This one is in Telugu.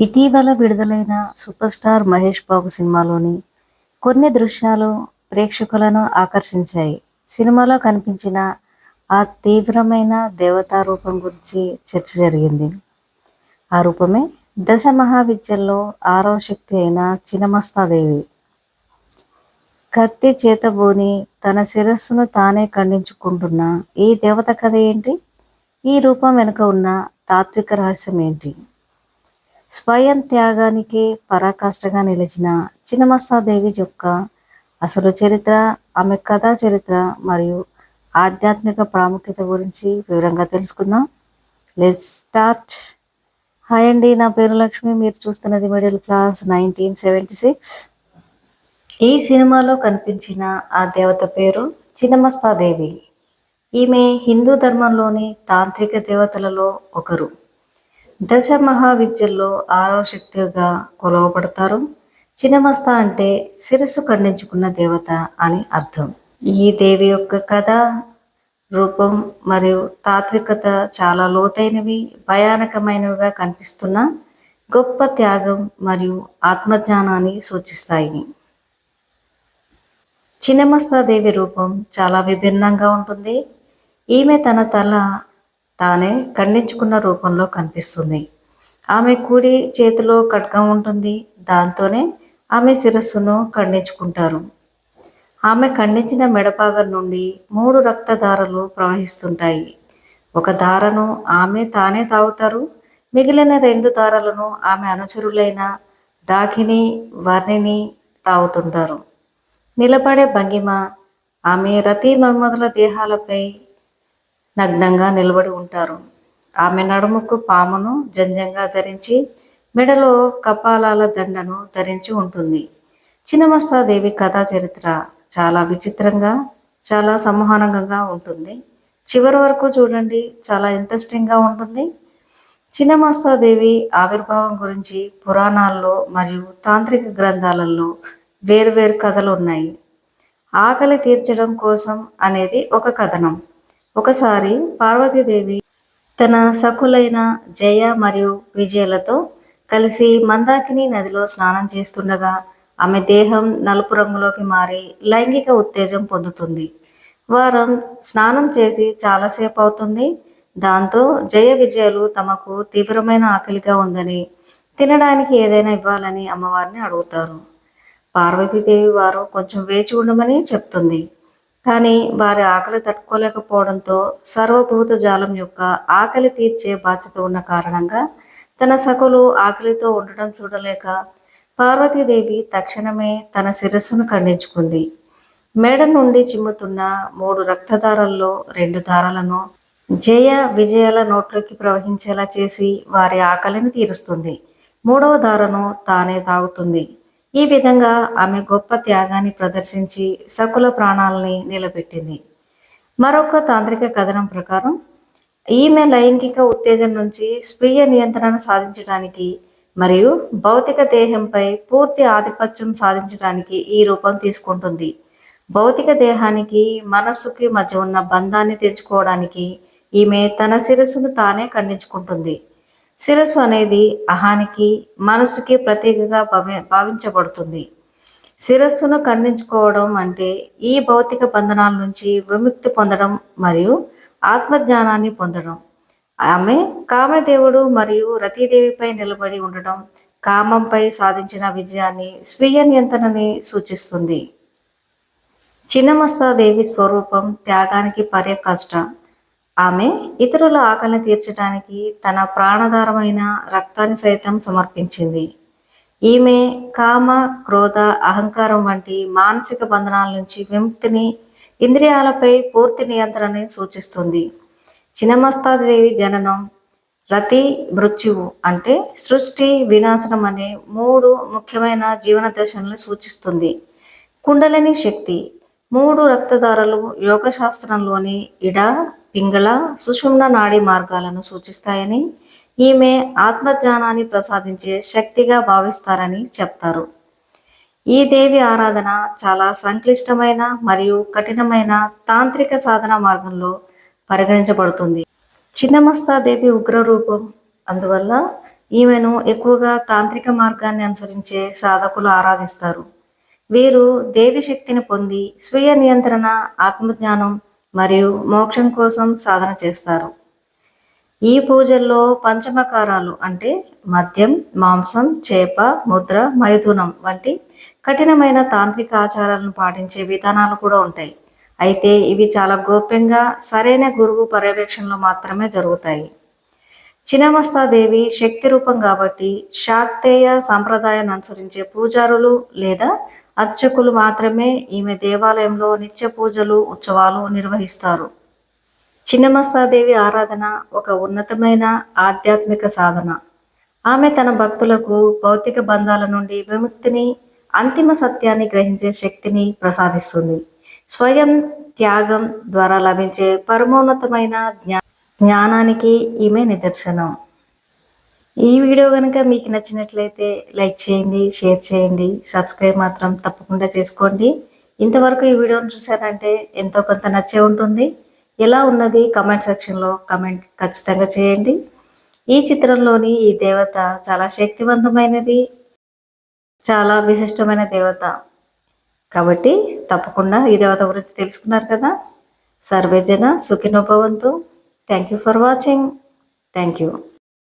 ఇటీవల విడుదలైన సూపర్ స్టార్ మహేష్ బాబు సినిమాలోని కొన్ని దృశ్యాలు ప్రేక్షకులను ఆకర్షించాయి. సినిమాలో కనిపించిన ఆ తీవ్రమైన దేవతా రూపం గురించి చర్చ జరిగింది. ఆ రూపమే దశ మహావిద్యల్లో ఆరవ శక్తి అయిన చినమస్తాదేవి. కత్తి చేతబోని తన శిరస్సును తానే ఖండించుకుంటున్న ఈ దేవత కథ ఏంటి? ఈ రూపం వెనుక ఉన్న తాత్విక రహస్యం ఏంటి? స్వయం త్యాగానికి పరాకాష్ఠగా నిలిచిన చిన్నమస్తాదేవి యొక్క అసలు చరిత్ర ఆమె కథా చరిత్ర మరియు ఆధ్యాత్మిక ప్రాముఖ్యత గురించి వివరంగా తెలుసుకుందాం. లెట్స్ స్టార్ట్ హాయ్ అండి నా పేరు లక్ష్మి. మీరు చూస్తున్నది middle class nineteen seventy six. ఈ సినిమాలో కనిపించిన ఆ దేవత పేరు చిన్నమస్తాదేవి. ఈమె హిందూ ధర్మంలోని తాంత్రిక దేవతలలో ఒకరు. దశ మహావిద్యల్లో ఆరవ శక్తిగా కొలవబడతారు. చిన్నమస్త అంటే శిరస్సు ఖండించుకున్న దేవత అని అర్థం. ఈ దేవి యొక్క కథ రూపం మరియు తాత్వికత చాలా లోతైనవి భయానకమైనవిగా కనిపిస్తున్న గొప్ప త్యాగం మరియు ఆత్మజ్ఞానాన్ని సూచిస్తాయి. చినమస్తాదేవి రూపం చాలా విభిన్నంగా ఉంటుంది. ఈమె తన తల తానే ఖండించుకున్న రూపంలో కనిపిస్తుంది. ఆమె కుడి చేతిలో ఖడ్గం ఉంటుంది. దాంతోనే ఆమె శిరస్సును ఖండించుకుంటారు. ఆమె ఖండించిన మెడపాగం నుండి మూడు రక్తధారలు ప్రవహిస్తుంటాయి. ఒక దారను ఆమె తానే తాగుతారు. మిగిలిన రెండు దారాలను ఆమె అనుచరులైన డాకిని వర్ణిని తాగుతుంటారు. నిలబడే భంగిమ ఆమె రతి మన్మధుల దేహాలపై నగ్నంగా నిలబడి ఉంటారు. ఆమె నడుముకు పామును జంజంగా ధరించి మెడలో కపాలాల దండను ధరించి ఉంటుంది. చిన్నమస్తాదేవి కథా చరిత్ర చాలా విచిత్రంగా చాలా సంమోహనంగా ఉంటుంది. చివరి వరకు చూడండి చాలా ఇంట్రెస్టింగ్గా ఉంటుంది. చిన్నమస్తాదేవి ఆవిర్భావం గురించి పురాణాల్లో మరియు తాంత్రిక గ్రంథాలలో వేరువేరు కథలు ఉన్నాయి. ఆకలి తీర్చడం కోసం అనేది ఒక కథనం. ఒకసారి పార్వతీదేవి తన సఖులైన జయ మరియు విజయలతో కలిసి మందాకిని నదిలో స్నానం చేస్తుండగా ఆమె దేహం నలుపు రంగులోకి మారి లైంగిక ఉత్తేజం పొందుతుంది. వారం స్నానం చేసి చాలాసేపు అవుతుంది. దాంతో జయ విజయలు తమకు తీవ్రమైన ఆకలిగా ఉందని తినడానికి ఏదైనా ఇవ్వాలని అమ్మవారిని అడుగుతారు. పార్వతీదేవి వారు కొంచెం వేచి ఉండమని చెప్తుంది. కానీ వారి ఆకలి తట్టుకోలేకపోవడంతో సర్వభూత జాలం యొక్క ఆకలి తీర్చే బాధ్యత ఉన్న కారణంగా తన సకులు ఆకలితో ఉండడం చూడలేక పార్వతీదేవి తక్షణమే తన శిరస్సును ఖండించుకుంది. మేడ నుండి చిమ్ముతున్న మూడు రక్తధారల్లో రెండు దారాలను జయ విజయాల నోట్లోకి ప్రవహించేలా చేసి వారి ఆకలిని తీరుస్తుంది. మూడవ దారను తానే తాగుతుంది. ఈ విధంగా ఆమె గొప్ప త్యాగాన్ని ప్రదర్శించి సకుల ప్రాణాలని నిలబెట్టింది. మరొక తాంత్రిక కథనం ప్రకారం ఈమె లైంగిక ఉత్తేజం నుంచి స్వీయ నియంత్రణ సాధించడానికి మరియు భౌతిక దేహంపై పూర్తి ఆధిపత్యం సాధించడానికి ఈ రూపం తీసుకుంటుంది. భౌతిక దేహానికి మనస్సుకి మధ్య ఉన్న బంధాన్ని తెచ్చుకోవడానికి ఈమె తన శిరస్సును తానే ఖండించుకుంటుంది. శిరస్సు అనేది అహానికి మనసుకి ప్రతీకగా భావి భావించబడుతుంది. శిరస్సును ఖండించుకోవడం అంటే ఈ భౌతిక బంధనాల నుంచి విముక్తి పొందడం మరియు ఆత్మజ్ఞానాన్ని పొందడం. ఆమె కామదేవుడు మరియు రతీదేవిపై నిలబడి ఉండడం కామంపై సాధించిన విజయాన్ని స్వీయ నియంత్రణని సూచిస్తుంది. చిన్నమస్తాదేవి స్వరూపం త్యాగానికి పర్యకష్ట ఆమె ఇతరుల ఆకలిని తీర్చడానికి తన ప్రాణధారమైన రక్తాన్ని సైతం సమర్పించింది. ఈమె కామ క్రోధ అహంకారం వంటి మానసిక బంధనాల నుంచి విముక్తిని ఇంద్రియాలపై పూర్తి నియంత్రణని సూచిస్తుంది. చినమస్తాదేవి జననం రతి మృత్యువు అంటే సృష్టి వినాశనం అనే మూడు ముఖ్యమైన జీవన దశలను సూచిస్తుంది. కుండలిని శక్తి మూడు రక్తధారలు యోగశాస్త్రంలోని ఇడ పింగళ సుషుమ్న నాడీ మార్గాలను సూచిస్తాయని ఈమె ఆత్మజ్ఞానాన్ని ప్రసాదించే శక్తిగా భావిస్తారని చెప్తారు. ఈ దేవి ఆరాధన చాలా సంక్లిష్టమైన మరియు కఠినమైన తాంత్రిక సాధన మార్గంలో పరిగణించబడుతుంది. చిన్నమస్తాదేవి ఉగ్రరూపం. అందువల్ల ఈమెను ఎక్కువగా తాంత్రిక మార్గాన్ని అనుసరించే సాధకులు ఆరాధిస్తారు. వీరు దేవి శక్తిని పొంది స్వీయ నియంత్రణ ఆత్మజ్ఞానం మరియు మోక్షం కోసం సాధన చేస్తారు. ఈ పూజల్లో పంచమకారాలు అంటే మద్యం మాంసం చేప ముద్ర మైథునం వంటి కఠినమైన తాంత్రిక ఆచారాలను పాటించే విధానాలు కూడా ఉంటాయి. అయితే ఇవి చాలా గోప్యంగా సరైన గురువు పర్యవేక్షణలో మాత్రమే జరుగుతాయి. చినమస్తాదేవి శక్తి రూపం కాబట్టి శాక్తేయ సాంప్రదాయాన్ని అనుసరించే పూజారులు లేదా అర్చకులు మాత్రమే ఈమె దేవాలయంలో నిత్య పూజలు ఉత్సవాలు నిర్వహిస్తారు. చిన్నమస్తాదేవి ఆరాధన ఒక ఉన్నతమైన ఆధ్యాత్మిక సాధన. ఆమె తన భక్తులకు భౌతిక బంధాల నుండి విముక్తిని అంతిమ సత్యాన్ని గ్రహించే శక్తిని ప్రసాదిస్తుంది. స్వయం త్యాగం ద్వారా లభించే పరమోన్నతమైన జ్ఞా జ్ఞానానికి ఈమె నిదర్శనం. ఈ వీడియో కనుక మీకు నచ్చినట్లయితే లైక్ చేయండి షేర్ చేయండి సబ్స్క్రైబ్ మాత్రం తప్పకుండా చేసుకోండి. ఇంతవరకు ఈ వీడియోను చూసారంటే ఎంతో కొంత నచ్చే ఉంటుంది. ఎలా ఉన్నది కమెంట్ సెక్షన్లో కమెంట్ ఖచ్చితంగా చేయండి. ఈ చిత్రంలోని ఈ దేవత చాలా శక్తివంతమైనది చాలా విశిష్టమైన దేవత. కాబట్టి తప్పకుండా ఈ దేవత గురించి తెలుసుకున్నారు కదా? సర్వేజన Sukhinobhavantu thank you for watching thank you